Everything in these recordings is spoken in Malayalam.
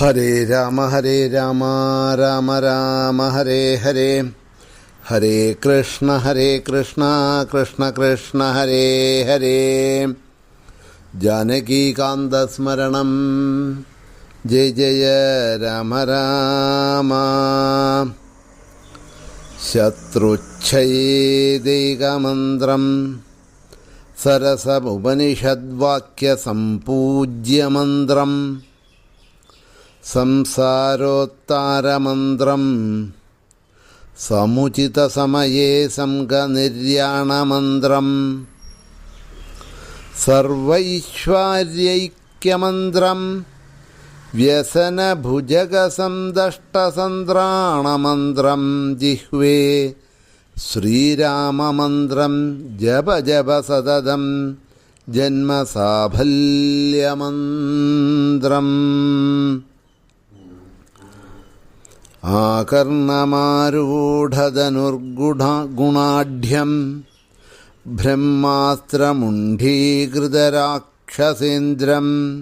हरे राम हरे राम राम राम, हरे हरे। हरे कृष्ण हरे कृष्ण कृष्ण कृष्ण, हरे हरे। जानकीकान्तस्मरणं जय जय राम राम। शत्रुच्छयेदैकमन्त्रं सरसमुपनिषद्वाक्यसम्पूज्यमन्त्रम्। സംസാരോത്താരമന്ത്രം. സമുചിതസമയേ സംഘനിര്യാണമന്ത്രം. സർവൈശ്വര്യൈക്യമന്ത്രം. വ്യസനഭുജഗസന്ദഷ്ടസന്ത്രാണമന്ത്രം ജിഹ്വേ ശ്രീരാമമന്ത്രം. ജപ ജപ സതതം ജന്മസാഫല്യമന്ത്രം. ആകർണമാരൂഢധനുർഗുണ ഗുണാഢ്യം ബ്രഹ്മാസ്ത്രമുണ്ഡീകൃതരാക്ഷസേന്ദ്രം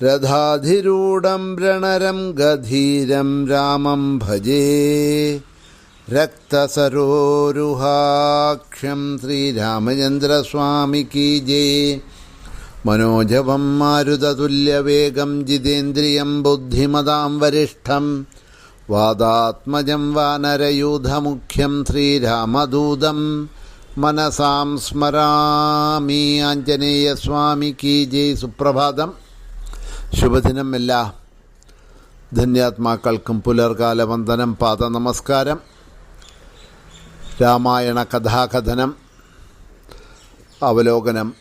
രഥാധിരൂഢം വ്രണരം ഗധീരം രാമം ഭജേ രക്തസരോരുഹാക്ഷം ശ്രീരാമചന്ദ്രസ്വാമിക്ക് ജയ മനോജവം മാരുതതുല്യവേഗം ജിതേന്ദ്രിയം ബുദ്ധിമതാം വരിഷ്ഠം വാദാത്മജം വാനരയൂഥമുഖ്യം ശ്രീരാമദൂതം. മനസാം സ്മരാമി ആഞ്ജനേയസ്വാമി കി ജയ് സുപ്രഭാതം. ശുഭദിനം എല്ലാ ധന്യാത്മാക്കൾക്കും പുലർകാല വന്ദനം പാദ നമസ്കാരം രാമായണ കഥാകഥനം അവലോകനം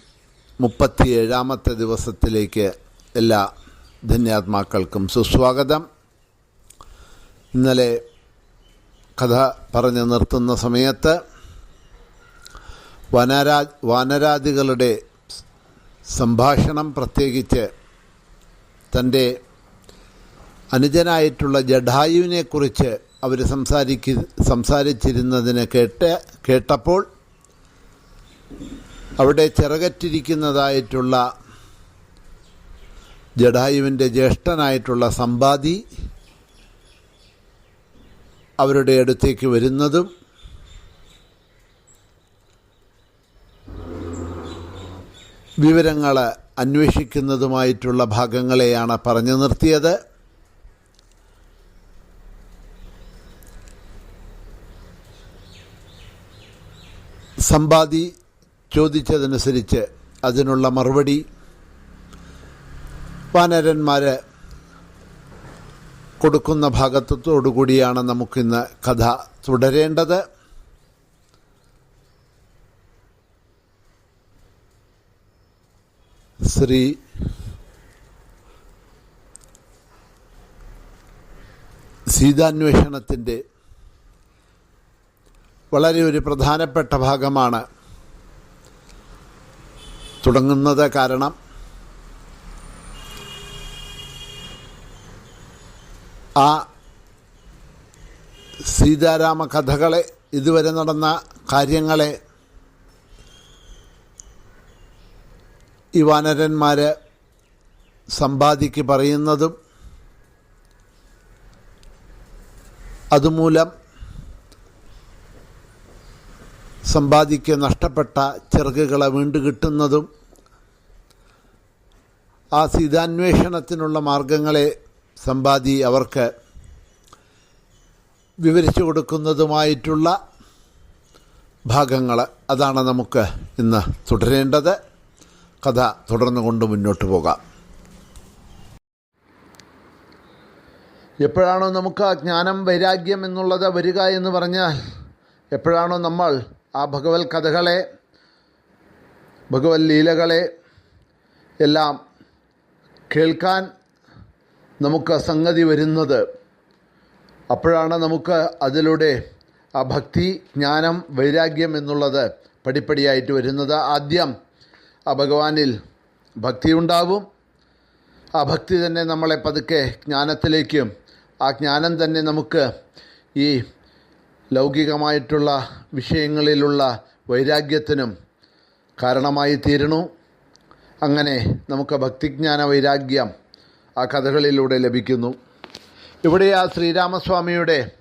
മുപ്പത്തിയേഴാമത്തെ ദിവസത്തിലേക്ക് എല്ലാ ധന്യാത്മാക്കൾക്കും സുസ്വാഗതം. ഇന്നലെ കഥ പറഞ്ഞ് നിർത്തുന്ന സമയത്ത് വനരാ വാനരാദികളുടെ സംഭാഷണം പ്രത്യേകിച്ച് തന്റെ അനുജനായിട്ടുള്ള ജഡായുവിനെക്കുറിച്ച് അവർ സംസാരിക്ക സംസാരിച്ചിരുന്നതിന് കേട്ട് കേട്ടപ്പോൾ അവിടെ ചിറകറ്റിരിക്കുന്നതായിട്ടുള്ള ജഡായുവിന്റെ ജ്യേഷ്ഠനായിട്ടുള്ള സമ്പാദി അവരുടെ അടുത്തേക്ക് വരുന്നതും വിവരങ്ങൾ അന്വേഷിക്കുന്നതുമായിട്ടുള്ള ഭാഗങ്ങളെയാണ് പറഞ്ഞു നിർത്തിയത്. സമ്പാദി ചോദിച്ചതനുസരിച്ച് അതിനുള്ള മറുപടി. വാനരന്മാർ കൊടുക്കുന്ന ഭാഗത്വത്തോടുകൂടിയാണ് നമുക്കിന്ന് കഥ തുടരേണ്ടത്. ശ്രീ സീതാന്വേഷണത്തിന്റെ വളരെ ഒരു പ്രധാനപ്പെട്ട ഭാഗമാണ് തുടങ്ങുന്നത് കാരണം ആ സീതാരാമ കഥകളെ ഇതുവരെ നടന്ന കാര്യങ്ങളെ ഈ വാനരന്മാർ സമ്പാദിക്ക് പറയുന്നതും അതുമൂലം സമ്പാദിക്ക് നഷ്ടപ്പെട്ട ചെറുകുകളെ വീണ്ടു കിട്ടുന്നതും ആ സീതാന്വേഷണത്തിനുള്ള മാർഗങ്ങളെ സമ്പാദി അവർക്ക് വിവരിച്ചു കൊടുക്കുന്നതുമായിട്ടുള്ള ഭാഗങ്ങൾ അതാണ് നമുക്ക് ഇന്ന് തുടരേണ്ടത്. കഥ തുടർന്നു കൊണ്ട് മുന്നോട്ട് പോകാം. എപ്പോഴാണോ നമുക്ക് ആ ജ്ഞാനം വൈരാഗ്യം എന്നുള്ളത് വരിക എന്ന് പറഞ്ഞാൽ എപ്പോഴാണോ നമ്മൾ ആ ഭഗവത് കഥകളെ ഭഗവത് ലീലകളെ എല്ലാം കേൾക്കാൻ നമുക്ക് സംഗതി വരുന്നത്. അപ്പോഴാണ് നമുക്ക് അതിലൂടെ ആ ഭക്തി ജ്ഞാനം വൈരാഗ്യം എന്നുള്ളത് പടിപ്പടിയായിട്ട് വരുന്നത്. ആദ്യം ആ ഭഗവാനിൽ ഭക്തി ഉണ്ടാവും. ആ ഭക്തി തന്നെ നമ്മളെ പതുക്കെ ജ്ഞാനത്തിലേക്കും ആ ജ്ഞാനം തന്നെ നമുക്ക് ഈ ലൗകികമായിട്ടുള്ള വിഷയങ്ങളിലുള്ള വൈരാഗ്യത്തിനും കാരണമായി തീരണു അങ്ങനെ നമുക്ക് ഭക്തിജ്ഞാന വൈരാഗ്യം ആ കഥകളിലൂടെ ലഭിക്കുന്നു. ഇവിടെ ആ ശ്രീരാമസ്വാമിയുടെ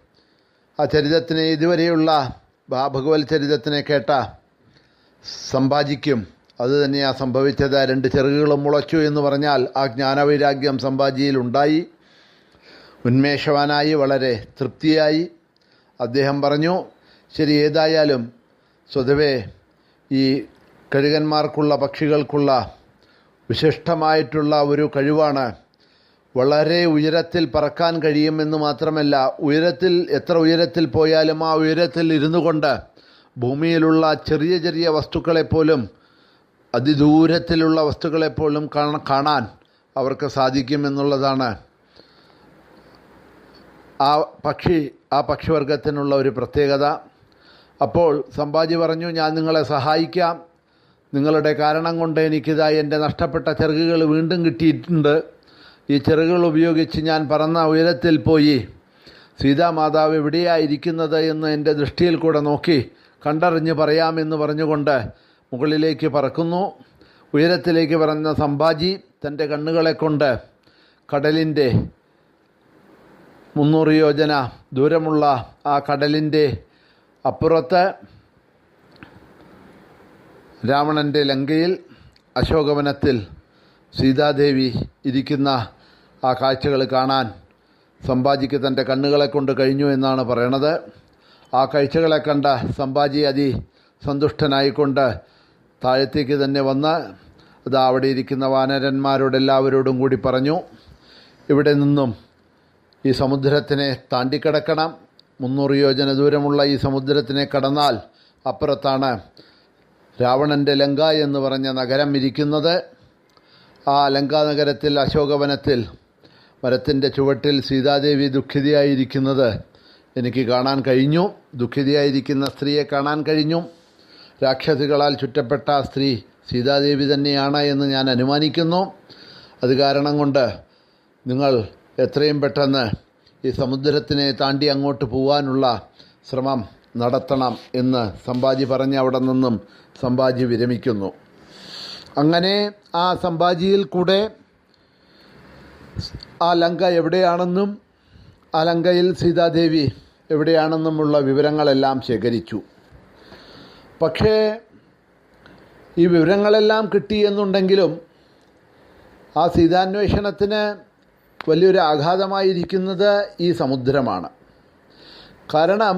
ആ ചരിതത്തിന് ഇതുവരെയുള്ള ഭഗവത് ചരിതത്തിനെ കേട്ട സമ്പാജിക്കും അത് തന്നെയാണ് സംഭവിച്ചത്. രണ്ട് ചെറുകുകളും മുളച്ചു എന്ന് പറഞ്ഞാൽ ആ ജ്ഞാനവൈരാഗ്യം സമ്പാജിയിലുണ്ടായി ഉന്മേഷവാനായി വളരെ തൃപ്തിയായി. അദ്ദേഹം പറഞ്ഞു ശരി ഏതായാലും സ്വതവേ ഈ കഴുകന്മാർക്കുള്ള പക്ഷികൾക്കുള്ള വിശിഷ്ടമായിട്ടുള്ള ഒരു കഴിവാണ് വളരെ ഉയരത്തിൽ പറക്കാൻ കഴിയുമെന്ന് മാത്രമല്ല ഉയരത്തിൽ എത്ര ഉയരത്തിൽ പോയാലും ആ ഉയരത്തിൽ ഇരുന്നു കൊണ്ട് ഭൂമിയിലുള്ള ചെറിയ ചെറിയ വസ്തുക്കളെപ്പോലും അതിദൂരത്തിലുള്ള വസ്തുക്കളെപ്പോലും കാണ- കാണാൻ അവർക്ക് സാധിക്കുമെന്നുള്ളതാണ് ആ പക്ഷി ആ പക്ഷിവർഗത്തിനുള്ള ഒരു പ്രത്യേകത. അപ്പോൾ സംഭാജി പറഞ്ഞു ഞാൻ നിങ്ങളെ സഹായിക്കാം. നിങ്ങളുടെ കാരണം കൊണ്ട് എനിക്കിതാ എന്റെ നഷ്ടപ്പെട്ട ചെറുകുകൾ വീണ്ടും കിട്ടിയിട്ടുണ്ട്. ഈ ചിറകുകൾ ഉപയോഗിച്ച് ഞാൻ പറന്ന ഉയരത്തിൽ പോയി. സീതാമാതാവ് എവിടെയായിരിക്കുന്നത് എന്ന് എന്റെ ദൃഷ്ടിയിൽ കൂടെ നോക്കി കണ്ടറിഞ്ഞ് പറയാമെന്ന് പറഞ്ഞുകൊണ്ട് മുകളിലേക്ക് പറക്കുന്നു. ഉയരത്തിലേക്ക് പറഞ്ഞ സംഭാജി തന്റെ കണ്ണുകളെ കൊണ്ട് കടലിന്റെ മുന്നൂറ് യോജന ദൂരമുള്ള ആ കടലിന്റെ അപ്പുറത്ത് രാവണന്റെ ലങ്കയിൽ അശോകവനത്തിൽ സീതാദേവി ഇരിക്കുന്ന ആ കാഴ്ചകൾ കാണാൻ സംഭാജിക്ക് തന്റെ കണ്ണുകളെ കൊണ്ട് കഴിഞ്ഞു എന്നാണ് പറയണത്. ആ കാഴ്ചകളെ കണ്ട സംഭാജി അതി സന്തുഷ്ടനായിക്കൊണ്ട് താഴത്തേക്ക് തന്നെ വന്ന് അത് അവിടെ ഇരിക്കുന്ന വാനരന്മാരോടെല്ലാവരോടും കൂടി പറഞ്ഞു ഇവിടെ നിന്നും ഈ സമുദ്രത്തിനെ താണ്ടിക്കിടക്കണം. മുന്നൂറ് യോജന ദൂരമുള്ള ഈ സമുദ്രത്തിനെ കടന്നാൽ അപ്പുറത്താണ് രാവണന്റെ ലങ്ക എന്ന് പറഞ്ഞ നഗരം ഇരിക്കുന്നത്. ആ ലങ്കാനഗരത്തിൽ അശോകവനത്തിൽ മരത്തിന്റെ ചുവട്ടിൽ സീതാദേവി ദുഃഖിതയായിരിക്കുന്നത് എനിക്ക് കാണാൻ കഴിഞ്ഞു. ദുഃഖിതയായിരിക്കുന്ന സ്ത്രീയെ കാണാൻ കഴിഞ്ഞു. രാക്ഷസികളാൽ ചുറ്റപ്പെട്ട സ്ത്രീ സീതാദേവി തന്നെയാണ് എന്ന് ഞാൻ അനുമാനിക്കുന്നു. അത് കാരണം കൊണ്ട് നിങ്ങൾ എത്രയും പെട്ടെന്ന് ഈ സമുദ്രത്തിനെ താണ്ടി അങ്ങോട്ട് പോകാനുള്ള ശ്രമം നടത്തണം എന്ന് സംഭാജി പറഞ്ഞ് അവിടെ നിന്നും സംഭാജി വിരമിക്കുന്നു. അങ്ങനെ ആ സംഭാജിയിൽ കൂടെ ആ ലങ്ക എവിടെയാണെന്നും ആ ലങ്കയിൽ സീതാദേവി എവിടെയാണെന്നുമുള്ള വിവരങ്ങളെല്ലാം ശേഖരിച്ചു. പക്ഷേ ഈ വിവരങ്ങളെല്ലാം കിട്ടി എന്നുണ്ടെങ്കിലും ആ സീതാന്വേഷണത്തിന് വലിയൊരു ആഘാതമായിരിക്കുന്നത് ഈ സമുദ്രമാണ്. കാരണം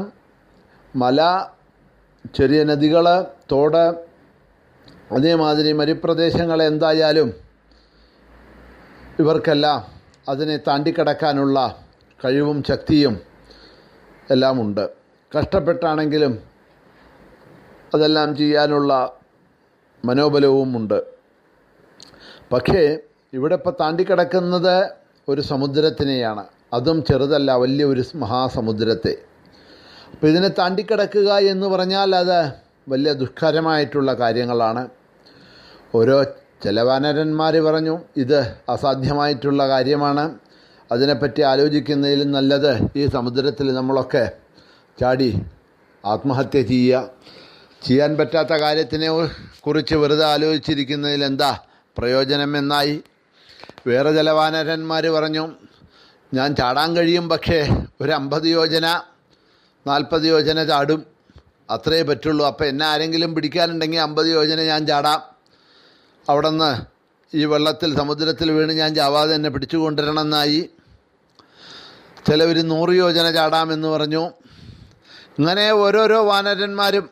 മല ചെറിയ നദികൾ തോട് അതേമാതിരി മരുപ്രദേശങ്ങൾ എന്തായാലും ഇവർക്കെല്ലാം അതിനെ താണ്ടിക്കടക്കാനുള്ള കഴിവും ശക്തിയും എല്ലാം ഉണ്ട് കഷ്ടപ്പെട്ടാണെങ്കിലും അതെല്ലാം ചെയ്യാനുള്ള മനോബലവും ഉണ്ട്. പക്ഷേ ഇവിടെ ഇപ്പോൾ താണ്ടിക്കിടക്കുന്നത് ഒരു സമുദ്രത്തിനെയാണ്. അതും ചെറുതല്ല വലിയ ഒരു മഹാസമുദ്രത്തെ. അപ്പോൾ ഇതിനെ താണ്ടിക്കിടക്കുക എന്ന് പറഞ്ഞാൽ അത് വലിയ ദുഷ്കരമായിട്ടുള്ള കാര്യങ്ങളാണ്. ഓരോ ചില വാനരന്മാർ പറഞ്ഞു ഇത് അസാധ്യമായിട്ടുള്ള കാര്യമാണ്. അതിനെപ്പറ്റി ആലോചിക്കുന്നതിലും നല്ലത് ഈ സമുദ്രത്തിൽ നമ്മളൊക്കെ ചാടി ആത്മഹത്യ ചെയ്യുക. ചെയ്യാൻ പറ്റാത്ത കാര്യത്തിനെ കുറിച്ച് വെറുതെ ആലോചിച്ചിരിക്കുന്നതിൽ എന്താ പ്രയോജനം എന്നായി. വേറെ ചില വാനരന്മാർ പറഞ്ഞു ഞാൻ ചാടാൻ കഴിയും പക്ഷേ ഒരു അമ്പത് യോജന നാൽപ്പത് യോജന ചാടും. അത്രേ പറ്റുള്ളൂ. അപ്പം എന്നെ ആരെങ്കിലും പിടിക്കാനുണ്ടെങ്കിൽ അമ്പത് യോജന ഞാൻ ചാടാം. അവിടെ നിന്ന് ഈ വെള്ളത്തിൽ സമുദ്രത്തിൽ വീണ് ഞാൻ ചാവാതെ എന്നെ പിടിച്ചു കൊണ്ടുവരണമെന്നായി. ചിലവർ നൂറ് യോജന ചാടാമെന്ന് പറഞ്ഞു. ഇങ്ങനെ ഓരോരോ വാനരന്മാരും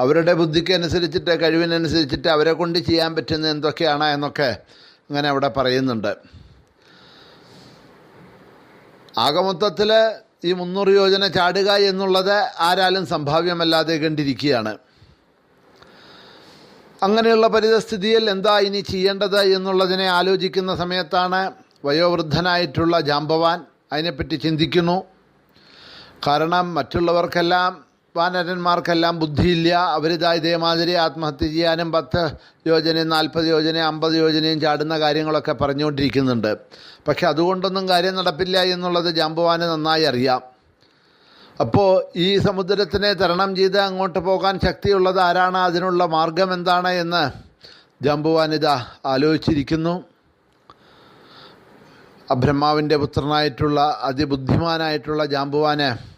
അവരുടെ ബുദ്ധിക്ക് അനുസരിച്ചിട്ട് കഴിവിനനുസരിച്ചിട്ട് അവരെ കൊണ്ട് ചെയ്യാൻ പറ്റുന്ന എന്തൊക്കെയാണ് എന്നൊക്കെ ഇങ്ങനെ അവിടെ പറയുന്നുണ്ട്. ആകമൊത്തത്തിൽ ഈ മുന്നൂറ് യോജന ചാടുക എന്നുള്ളത് ആരാലും സംഭാവ്യമല്ലാതെ കണ്ടിരിക്കുകയാണ്. അങ്ങനെയുള്ള പരിതസ്ഥിതിയിൽ എന്താ ഇനി ചെയ്യേണ്ടത് എന്നുള്ളതിനെ ആലോചിക്കുന്ന സമയത്താണ് വയോവൃദ്ധനായിട്ടുള്ള ജാമ്പവാൻ അതിനെപ്പറ്റി ചിന്തിക്കുന്നു. കാരണം മറ്റുള്ളവർക്കെല്ലാം വാനരന്മാർക്കെല്ലാം ബുദ്ധിയില്ല. അവരിതാ ഇതേമാതിരി ആത്മഹത്യ ചെയ്യാനും പത്ത് യോജനയും നാൽപ്പത് യോജനയും അമ്പത് യോജനയും ചാടുന്ന കാര്യങ്ങളൊക്കെ പറഞ്ഞുകൊണ്ടിരിക്കുന്നുണ്ട്. പക്ഷെ അതുകൊണ്ടൊന്നും കാര്യം നടപ്പില്ല എന്നുള്ളത് ജാമ്പുവാന് നന്നായി അറിയാം. അപ്പോൾ ഈ സമുദ്രത്തിനെ തരണം ചെയ്ത് അങ്ങോട്ട് പോകാൻ ശക്തിയുള്ളത് ആരാണ്? അതിനുള്ള മാർഗം എന്താണ് എന്ന് ജാമ്പുവാനിത ആലോചിച്ചിരിക്കുന്നു. ബ്രഹ്മാവിന്റെ പുത്രനായിട്ടുള്ള അതിബുദ്ധിമാനായിട്ടുള്ള ജാമ്പുവാന്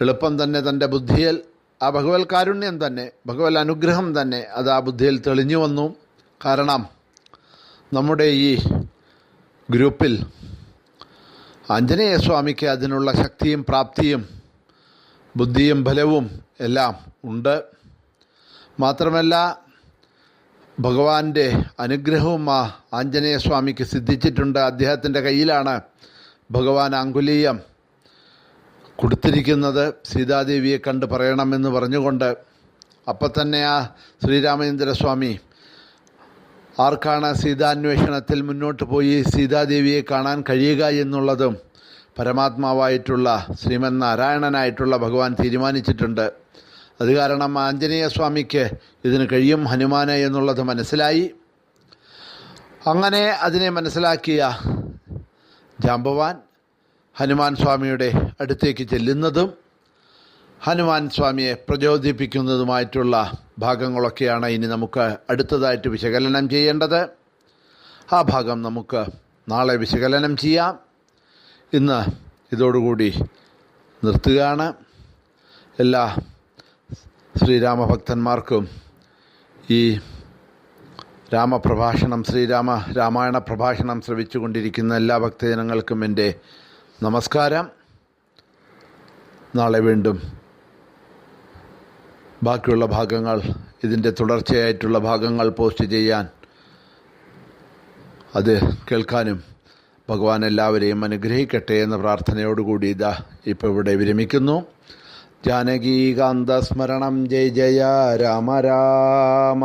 എളുപ്പം തന്നെ തന്റെ ബുദ്ധിയിൽ ആ ഭഗവത് കാരുണ്യം തന്നെ ഭഗവത് അനുഗ്രഹം തന്നെ അത് ആ ബുദ്ധിയിൽ തെളിഞ്ഞു വന്നു. കാരണം നമ്മുടെ ഈ ഗ്രൂപ്പിൽ ആഞ്ജനേയസ്വാമിക്ക് അതിനുള്ള ശക്തിയും പ്രാപ്തിയും ബുദ്ധിയും ഫലവും എല്ലാം ഉണ്ട്. മാത്രമല്ല ഭഗവാന്റെ അനുഗ്രഹവും ആ ആഞ്ജനേയസ്വാമിക്ക് സിദ്ധിച്ചിട്ടുണ്ട്. അദ്ദേഹത്തിന്റെ കയ്യിലാണ് ഭഗവാൻ അങ്കുലീയം കൊടുത്തിരിക്കുന്നത് സീതാദേവിയെ കണ്ട് പറയണമെന്ന് പറഞ്ഞുകൊണ്ട് അപ്പം തന്നെ ആ ശ്രീരാമചന്ദ്രസ്വാമി ആർക്കാണ് സീതാന്വേഷണത്തിൽ മുന്നോട്ട് പോയി സീതാദേവിയെ കാണാൻ കഴിയുക എന്നുള്ളതും പരമാത്മാവായിട്ടുള്ള ശ്രീമന് നാരായണനായിട്ടുള്ള ഭഗവാൻ തീരുമാനിച്ചിട്ടുണ്ട്. അത് കാരണം ആഞ്ജനേയ സ്വാമിക്ക് ഇതിന് കഴിയും ഹനുമാന് എന്നുള്ളത് മനസ്സിലായി. അങ്ങനെ അതിനെ മനസ്സിലാക്കിയ ജാമ്പവാൻ ഹനുമാൻ സ്വാമിയുടെ അടുത്തേക്ക് ചെല്ലുന്നതും ഹനുമാൻ സ്വാമിയെ പ്രചോദിപ്പിക്കുന്നതുമായിട്ടുള്ള ഭാഗങ്ങളൊക്കെയാണ് ഇനി നമുക്ക് അടുത്തതായിട്ട് വിശകലനം ചെയ്യേണ്ടത്. ആ ഭാഗം നമുക്ക് നാളെ വിശകലനം ചെയ്യാം. ഇന്ന് ഇതോടുകൂടി നിർത്തുകയാണ്. എല്ലാ ശ്രീരാമഭക്തന്മാർക്കും ഈ രാമപ്രഭാഷണം ശ്രീരാമ രാമായണ പ്രഭാഷണം ശ്രവിച്ചുകൊണ്ടിരിക്കുന്ന എല്ലാ ഭക്തജനങ്ങൾക്കും എന്റെ നമസ്കാരം. നാളെ വീണ്ടും ബാക്കിയുള്ള ഭാഗങ്ങൾ ഇതിന്റെ തുടർച്ചയായിട്ടുള്ള ഭാഗങ്ങൾ പോസ്റ്റ് ചെയ്യാൻ അത് കേൾക്കാനും ഭഗവാൻ എല്ലാവരെയും അനുഗ്രഹിക്കട്ടെ എന്ന പ്രാർത്ഥനയോടുകൂടി ഇതാ ഇപ്പോൾ ഇവിടെ വിരമിക്കുന്നു. ജാനകീകാന്തസ്മരണം ജയ ജയ രാമ രാമ.